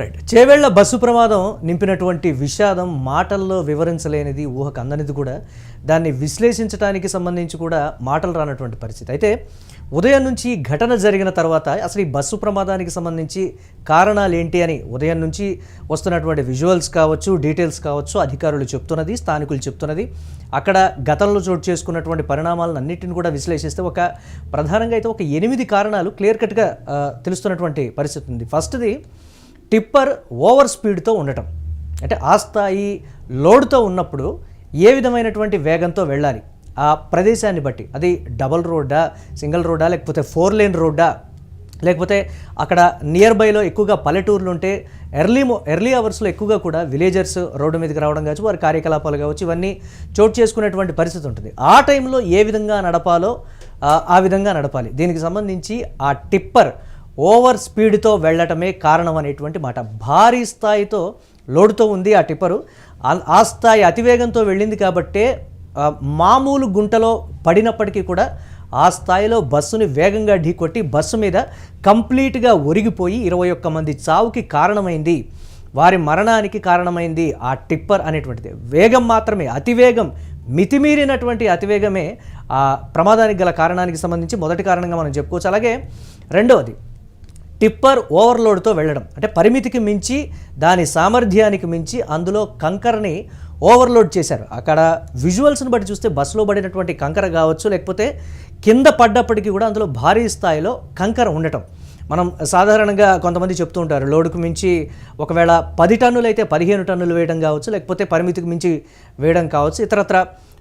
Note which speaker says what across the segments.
Speaker 1: Right Chevella bus ప్రమాదం నింపినటువంటి విషాదం మాటల్లో వివరించలేనిది ఊహకు అందనిది కూడా. దాన్ని విశ్లేషించడానికి సంబంధించి కూడా మాటలు రానటువంటి పరిస్థితి. అయితే ఉదయం నుంచి ఘటన జరిగిన తర్వాత అసలు ఈ బస్సు ప్రమాదానికి సంబంధించి కారణాలు ఏంటి అని ఉదయం నుంచి వస్తున్నటువంటి విజువల్స్ కావచ్చు డీటెయిల్స్ కావచ్చు అధికారులు చెప్తున్నది స్థానికులు చెప్తున్నది. అక్కడ గతంలో చోటు చేసుకున్నటువంటి పరిణామాలను అన్నింటిని కూడా విశ్లేషిస్తే ఒక ప్రధానంగా అయితే ఒక ఎనిమిది కారణాలు క్లియర్ కట్గా తెలుస్తున్నటువంటి పరిస్థితి ఉంది. ఫస్ట్ది టిప్పర్ ఓవర్ స్పీడ్తో ఉండటం. అంటే ఆ స్థాయి లోడ్తో ఉన్నప్పుడు ఏ విధమైనటువంటి వేగంతో వెళ్ళాలి? ఆ ప్రదేశాన్ని బట్టి. అది డబల్ రోడ్డా సింగిల్ రోడ్డా లేకపోతే ఫోర్ లేన్ రోడ్డా? లేకపోతే అక్కడ నియర్ బైలో ఎక్కువగా పల్లెటూర్లు ఉంటే ఎర్లీ ఎర్లీ అవర్స్లో ఎక్కువగా కూడా విలేజర్స్ రోడ్డు మీదకి రావడం కావచ్చు వారి కార్యకలాపాలు కావచ్చు ఇవన్నీ చోటు చేసుకునేటువంటి పరిస్థితి ఉంటుంది. ఆ టైంలో ఏ విధంగా నడపాలో ఆ విధంగా నడపాలి. దీనికి సంబంధించి ఆ టిప్పర్ ఓవర్ స్పీడ్తో వెళ్ళటమే కారణం అనేటువంటి మాట. భారీ స్థాయితో లోడుతో ఉంది ఆ టిప్పరు. ఆ- స్థాయి అతివేగంతో వెళ్ళింది కాబట్టే మామూలు గుంటలో పడినప్పటికీ కూడా ఆ స్థాయిలో బస్సుని వేగంగా ఢీకొట్టి బస్సు మీద కంప్లీట్గా ఒరిగిపోయి ఇరవై ఒక్క మంది చావుకి కారణమైంది. వారి మరణానికి కారణమైంది ఆ టిప్పర్ అనేటువంటిది. వేగం మాత్రమే అతివేగం మితిమీరినటువంటి అతివేగమే ఆ ప్రమాదానికి గల కారణానికి సంబంధించి మొదటి కారణంగా మనం చెప్పుకోవచ్చు. అలాగే రెండవది టిప్పర్ ఓవర్లోడ్తో వెళ్ళడం. అంటే పరిమితికి మించి దాని సామర్థ్యానికి మించి అందులో కంకరని ఓవర్లోడ్ చేశారు. అక్కడ విజువల్స్ని బట్టి చూస్తే బస్సులో పడినటువంటి కంకర కావచ్చు లేకపోతే కింద పడ్డప్పటికీ కూడా అందులో భారీ స్థాయిలో కంకర ఉండటం. మనం సాధారణంగా కొంతమంది చెప్తూ ఉంటారు లోడుకు మించి ఒకవేళ పది టన్నులు అయితే పదిహేను టన్నులు వేయడం కావచ్చు లేకపోతే పరిమితికి మించి వేయడం కావచ్చు ఇతరత్ర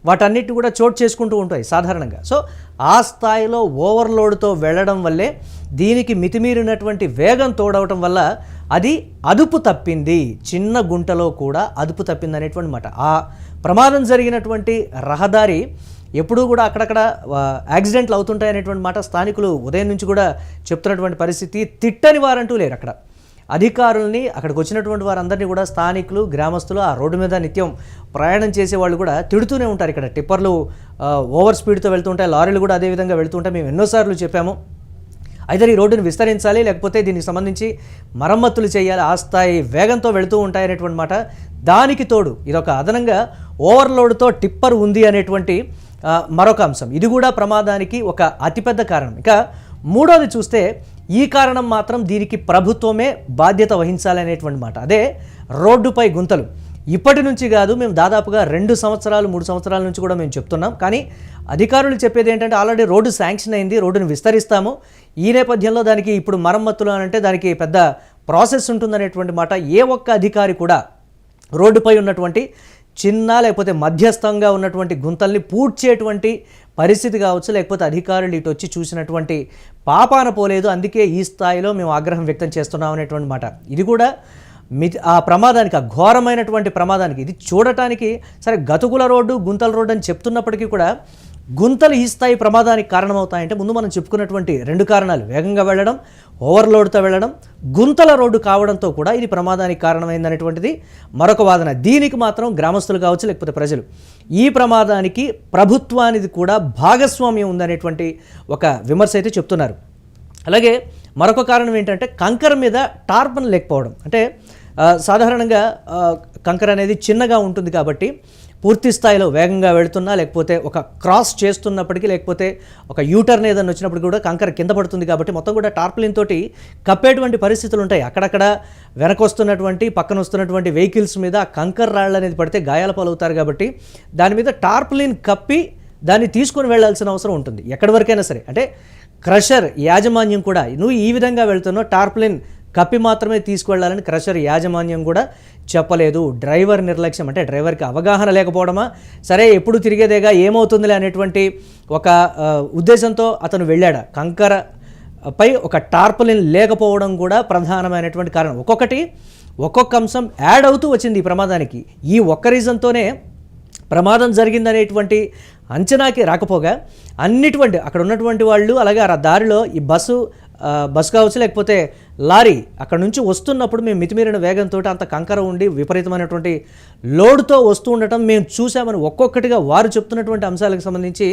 Speaker 1: వాటన్నిటి కూడా చోటు చేసుకుంటూ ఉంటాయి సాధారణంగా. సో ఆ స్థాయిలో ఓవర్లోడ్తో వెళ్ళడం వల్లే దీనికి మితిమీరినటువంటి వేగం తోడవటం వల్ల అది అదుపు తప్పింది. చిన్న గుంటలో కూడా అదుపు తప్పింది అనేటువంటి మాట. ఆ ప్రమాదం జరిగినటువంటి రహదారి ఎప్పుడూ కూడా అక్కడక్కడ యాక్సిడెంట్లు అవుతుంటాయి అనేటువంటి మాట స్థానికులు ఉదయం నుంచి కూడా చెప్తున్నటువంటి పరిస్థితి. తిట్టని వారంటూ లేరు అక్కడ. అధికారుల్ని అక్కడికి వచ్చినటువంటి వారందరినీ కూడా స్థానికులు గ్రామస్తులు ఆ రోడ్డు మీద నిత్యం ప్రయాణం చేసే వాళ్ళు కూడా తిడుతూనే ఉంటారు. ఇక్కడ టిప్పర్లు ఓవర్ స్పీడ్తో వెళ్తుంటాయి లారీలు కూడా అదే విధంగా వెళ్తుంటాయి మేము ఎన్నోసార్లు చెప్పాము. అయితే ఈ రోడ్డును విస్తరించాలి లేకపోతే దీనికి సంబంధించి మరమ్మతులు చేయాలి ఆ స్థాయి వేగంతో వెళుతూ ఉంటాయనేటువంటి మాట. దానికి తోడు ఇదొక అదనంగా ఓవర్లోడ్తో టిప్పర్ ఉంది అనేటువంటి మరొక అంశం. ఇది కూడా ప్రమాదానికి ఒక అతిపెద్ద కారణం. ఇక మూడోది చూస్తే ఈ కారణం మాత్రం దీనికి ప్రభుత్వమే బాధ్యత వహించాలనేటువంటి మాట. అదే రోడ్డుపై గుంతలు. ఇప్పటి నుంచి కాదు మేము దాదాపుగా రెండు సంవత్సరాలు మూడు సంవత్సరాల నుంచి కూడా మేము చెప్తున్నాం. కానీ అధికారులు చెప్పేది ఏంటంటే ఆల్రెడీ రోడ్డు శాంక్షన్ అయింది రోడ్డును విస్తరిస్తాము. ఈ నేపథ్యంలో దానికి ఇప్పుడు మరమ్మతులు అని అంటే దానికి పెద్ద ప్రాసెస్ ఉంటుందనేటువంటి మాట ఏ ఒక్క అధికారి కూడా రోడ్డుపై ఉన్నటువంటి చిన్న లేకపోతే మధ్యస్థంగా ఉన్నటువంటి గుంతల్ని పూడ్చేటువంటి పరిస్థితి కావచ్చు లేకపోతే అధికారులు ఇటు వచ్చి చూసినటువంటి పాపాన పోలేదు అందుకే ఈ స్థాయిలో మేము ఆగ్రహం వ్యక్తం చేస్తున్నాం అనేటువంటి మాట. ఇది కూడా మి ఆ ప్రమాదానికి ఆ ఘోరమైనటువంటి ప్రమాదానికి ఇది చూడటానికి సరే గతుకుల రోడ్డు గుంతల రోడ్డు అని చెప్తున్నప్పటికీ కూడా గుంతలు ఈ స్థాయి ప్రమాదానికి కారణమవుతాయంటే ముందు మనం చెప్పుకున్నటువంటి రెండు కారణాలు. వేగంగా వెళ్ళడం ఓవర్లోడ్తో వెళ్ళడం గుంతల రోడ్డు కావడంతో కూడా ఇది ప్రమాదానికి కారణమైందనేటువంటిది మరొక వాదన. దీనికి మాత్రం గ్రామస్తులు కావచ్చు లేకపోతే ప్రజలు. ఈ ప్రమాదానికి ప్రభుత్వానికి కూడా భాగస్వామ్యం ఉందనేటువంటి ఒక విమర్శ అయితే చెప్తున్నారు. అలాగే మరొక కారణం ఏంటంటే కంకర మీద టార్పన్ లేకపోవడం. అంటే సాధారణంగా కంకర అనేది చిన్నగా ఉంటుంది కాబట్టి పూర్తి స్థాయిలో వేగంగా వెళుతున్నా లేకపోతే ఒక క్రాస్ చేస్తున్నప్పటికీ లేకపోతే ఒక యూటర్న్ ఏదైనా వచ్చినప్పుడు కూడా కంకర కింద పడుతుంది కాబట్టి మొత్తం కూడా టార్ప్లిన్ తోటి కప్పేటువంటి పరిస్థితులు ఉంటాయి. అక్కడక్కడ వెనకొస్తున్నటువంటి పక్కన వస్తున్నటువంటి వెహికల్స్ మీద కంకర్ కంకర రాళ్ళు అనేది పడితే గాయాల పాలవుతారు కాబట్టి దాని మీద టార్ప్లిన్ కప్పి దాన్ని తీసుకొని వెళ్ళాల్సిన అవసరం ఉంటుంది. ఎక్కడి వరకైనా సరే. అంటే క్రషర్ యాజమాన్యం కూడా నువ్వు ఈ విధంగా వెళ్తున్నావు టార్ప్లిన్ కప్పి మాత్రమే తీసుకువెళ్ళాలని క్రషర్ యాజమాన్యం కూడా చెప్పలేదు. డ్రైవర్ నిర్లక్ష్యం అంటే డ్రైవర్కి అవగాహన లేకపోవడమా? సరే ఎప్పుడు తిరిగేదేగా? ఏమవుతుందిలే అనేటువంటి ఒక ఉద్దేశంతో అతను వెళ్ళాడు. కంకర పై ఒక టార్పలిన్ లేకపోవడం కూడా ప్రధానమైనటువంటి కారణం. ఒక్కొక్కటి ఒక్కొక్క అంశం యాడ్ అవుతూ వచ్చింది ఈ ప్రమాదానికి. ఈ ఒక్క రీజన్తోనే ప్రమాదం జరిగిందనేటువంటి అంచనాకి రాకపోగా అన్నిటువంటి అక్కడ ఉన్నటువంటి వాళ్ళు అలాగే ఆ దారిలో ఈ బస్సు బస్ కావచ్చు లేకపోతే లారీ అక్కడ నుంచి వస్తున్నప్పుడు మేము మితిమీరిన వేగంతో అంత కంకర ఉండి విపరీతమైనటువంటి లోడ్తో వస్తూ ఉండటం మేము చూసామని ఒక్కొక్కటిగా వారు చెప్తున్నటువంటి అంశాలకు సంబంధించి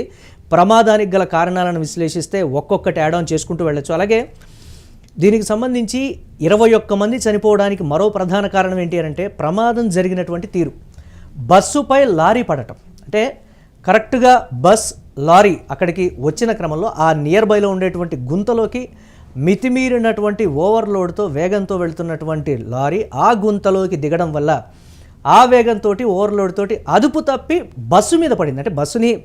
Speaker 1: ప్రమాదానికి గల కారణాలను విశ్లేషిస్తే ఒక్కొక్కటి యాడ్ ఆన్ చేసుకుంటూ వెళ్ళొచ్చు. అలాగే దీనికి సంబంధించి ఇరవై ఒక్క మంది చనిపోవడానికి మరో ప్రధాన కారణం ఏంటి అని అంటే ప్రమాదం జరిగినటువంటి తీరు. బస్సుపై లారీ పడటం. అంటే కరెక్ట్గా బస్ లారీ అక్కడికి వచ్చిన క్రమంలో ఆ నియర్ బైలో ఉండేటువంటి గుంతలోకి మితిమీరినటువంటి ఓవర్లోడ్తో వేగంతో వెళ్తున్నటువంటి లారీ ఆ గుంతలోకి దిగడం వల్ల ఆ వేగంతో ఓవర్లోడ్ తోటి అదుపు తప్పి బస్సు మీద పడింది. అంటే బస్సుని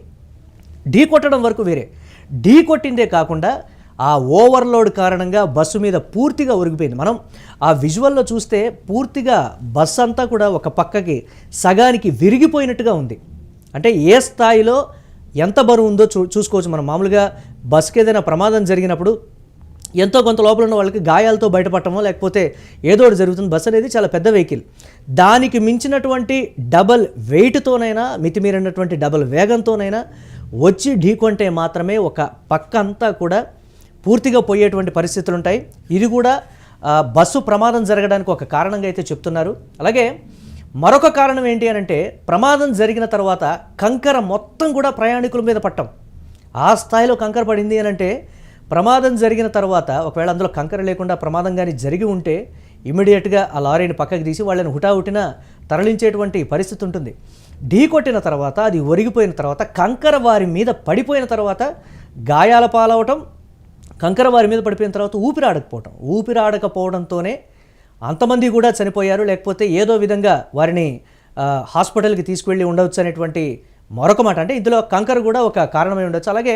Speaker 1: ఢీ కొట్టడం వరకు వేరే. ఢీ కొట్టిందే కాకుండా ఆ ఓవర్లోడ్ కారణంగా బస్సు మీద పూర్తిగా ఉరిగిపోయింది మనం ఆ విజువల్లో చూస్తే పూర్తిగా బస్సు అంతా కూడా ఒక పక్కకి సగానికి విరిగిపోయినట్టుగా ఉంది. అంటే ఏ స్థాయిలో ఎంత బరువు ఉందో చూ చూసుకోవచ్చు. మనం మామూలుగా బస్కి ఏదైనా ప్రమాదం జరిగినప్పుడు ఎంతో కొంత లోపల ఉన్న వాళ్ళకి గాయాలతో బయటపడటమో లేకపోతే ఏదో ఒకటి జరుగుతుంది. బస్ అనేది చాలా పెద్ద వెహికల్. దానికి మించినటువంటి డబల్ వెయిట్తోనైనా మితిమీరినటువంటి డబల్ వేగంతోనైనా వచ్చి ఢీకొంటే మాత్రమే ఒక పక్క అంతా కూడా పూర్తిగా పోయేటువంటి పరిస్థితులు ఉంటాయి ఇది కూడా బస్సు ప్రమాదం జరగడానికి ఒక కారణంగా అయితే చెప్తున్నారు. అలాగే మరొక కారణం ఏంటి అని అంటే ప్రమాదం జరిగిన తర్వాత కంకర మొత్తం కూడా ప్రయాణికుల మీద పట్టం. ఆ స్థాయిలో కంకర పడింది అని అంటే ప్రమాదం జరిగిన తర్వాత ఒకవేళ అందులో కంకర లేకుండా ప్రమాదం కానీ జరిగి ఉంటే ఇమీడియట్గా ఆ లారీని పక్కకి తీసి వాళ్ళని హుటాహుటిన తరలించేటువంటి పరిస్థితి ఉంటుంది. ఢీ కొట్టిన తర్వాత అది ఒరిగిపోయిన తర్వాత కంకర వారి మీద పడిపోయిన తర్వాత గాయాల పాలవటం కంకర వారి మీద పడిపోయిన తర్వాత ఊపిరాడకపోవటం. ఊపిరాడకపోవడంతోనే అంతమంది కూడా చనిపోయారు. లేకపోతే ఏదో విధంగా వారిని హాస్పిటల్కి తీసుకువెళ్ళి ఉండవచ్చు అనేటువంటి మరొక మాట. అంటే ఇందులో కంకర కూడా ఒక కారణమై ఉండొచ్చు. అలాగే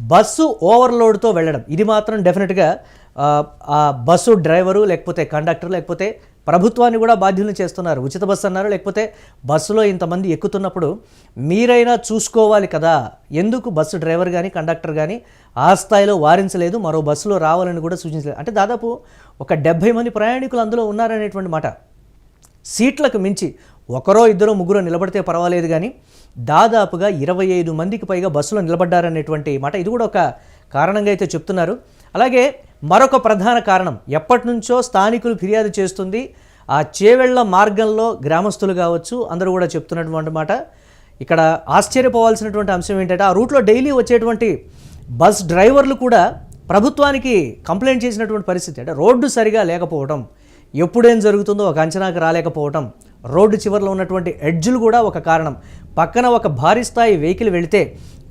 Speaker 1: బస్సు ఓవర్లోడ్తో వెళ్ళడం. ఇది మాత్రం డెఫినెట్గా ఆ, బస్సు డ్రైవరు లేకపోతే కండక్టర్ లేకపోతే ప్రభుత్వాన్ని కూడా బాధ్యతలు చేస్తున్నారు. ఉచిత బస్సు అన్నారు లేకపోతే బస్సులో ఇంతమంది ఎక్కుతున్నప్పుడు మీరైనా చూసుకోవాలి కదా. ఎందుకు బస్సు డ్రైవర్ కానీ కండక్టర్ కానీ ఆ స్థాయిలో వారించలేదు మరో బస్సులో రావాలని కూడా సూచించలేదు. అంటే దాదాపు ఒక డెబ్భై మంది ప్రయాణికులు అందులో ఉన్నారనేటువంటి మాట. సీట్లకు మించి ఒకరో ఇద్దరు ముగ్గురు నిలబడితే పర్వాలేదు కానీ దాదాపుగా ఇరవై ఐదు మందికి పైగా బస్సులో నిలబడ్డారనేటువంటి మాట ఇది కూడా ఒక కారణంగా అయితే చెప్తున్నారు. అలాగే మరొక ప్రధాన కారణం ఎప్పటి నుంచో స్థానికులు ఫిర్యాదు చేస్తుంది. ఆ చేవెళ్ళ మార్గంలో గ్రామస్తులు కావచ్చు అందరూ కూడా చెప్తున్నటువంటి మాట. ఇక్కడ ఆశ్చర్యపోవాల్సినటువంటి అంశం ఏంటంటే ఆ రూట్లో డైలీ వచ్చేటువంటి బస్ డ్రైవర్లు కూడా ప్రభుత్వానికి కంప్లైంట్ చేసినటువంటి పరిస్థితి. అంటే రోడ్డు సరిగా లేకపోవడం ఎప్పుడేం జరుగుతుందో ఒక అంచనాకు రాలేకపోవటం రోడ్డు చివరిలో ఉన్నటువంటి ఎడ్జ్లు కూడా ఒక కారణం. పక్కన ఒక భారీ స్థాయి వెహికల్ వెళితే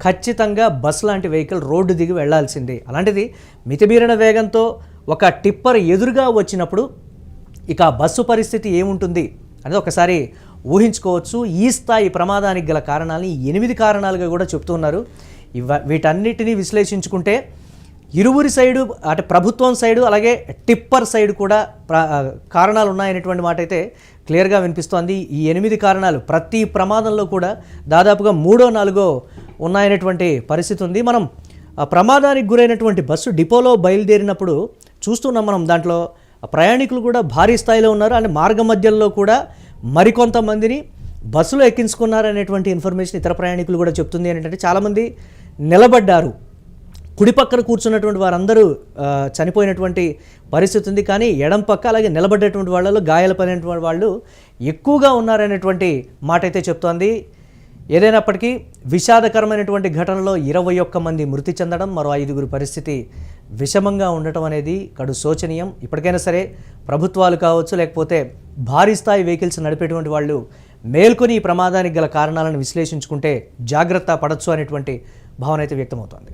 Speaker 1: ఖచ్చితంగా బస్ లాంటి వెహికల్ రోడ్డు దిగి వెళ్ళాల్సిందే. అలాంటిది మితిమీరిన వేగంతో ఒక టిప్పర్ ఎదురుగా వచ్చినప్పుడు ఇక బస్సు పరిస్థితి ఏముంటుంది అనేది ఒకసారి ఊహించుకోవచ్చు. ఈ స్థాయి ప్రమాదానికి గల కారణాలని ఎనిమిది కారణాలుగా కూడా చెప్తున్నారు ఇవ వీటన్నిటినీ విశ్లేషించుకుంటే ఇరువురి సైడు అంటే ప్రభుత్వం సైడు అలాగే టిప్పర్ సైడ్ కూడా ప్ర కారణాలు ఉన్నాయనేటువంటి మాట అయితే క్లియర్గా వినిపిస్తోంది. ఈ ఎనిమిది కారణాలు ప్రతి ప్రమాదంలో కూడా దాదాపుగా మూడో నాలుగో ఉన్నాయనేటువంటి పరిస్థితి ఉంది. మనం ఆ ప్రమాదానికి గురైనటువంటి బస్సు డిపోలో బయలుదేరినప్పుడు చూస్తున్నాం మనం దాంట్లో. ప్రయాణికులు కూడా భారీ స్థాయిలో ఉన్నారు. అంటే మార్గ మధ్యలో కూడా మరికొంతమందిని బస్సులో ఎక్కించుకున్నారనేటువంటి ఇన్ఫర్మేషన్ ఇతర ప్రయాణికులు కూడా చెప్తుంది. ఏంటంటే చాలామంది నిలబడ్డారు. కుడి పక్కన కూర్చున్నటువంటి వారందరూ చనిపోయినటువంటి పరిస్థితి ఉంది. కానీ ఎడం పక్క అలాగే నిలబడ్డటువంటి వాళ్ళలో గాయాలపడినటువంటి వాళ్ళు ఎక్కువగా ఉన్నారనేటువంటి మాట అయితే చెప్తోంది. ఏదైనప్పటికీ విషాదకరమైనటువంటి ఘటనలో ఇరవై ఒక్క మంది మృతి చెందడం మరో ఐదుగురు పరిస్థితి విషమంగా ఉండటం అనేది కడు శోచనీయం. ఇప్పటికైనా సరే ప్రభుత్వాలు కావచ్చు లేకపోతే భారీ స్థాయి వెహికల్స్ నడిపేటువంటి వాళ్ళు మేల్కొని ఈ ప్రమాదానికి గల కారణాలను విశ్లేషించుకుంటే జాగ్రత్త పడచ్చు అనేటువంటి భావన అయితే వ్యక్తమవుతోంది.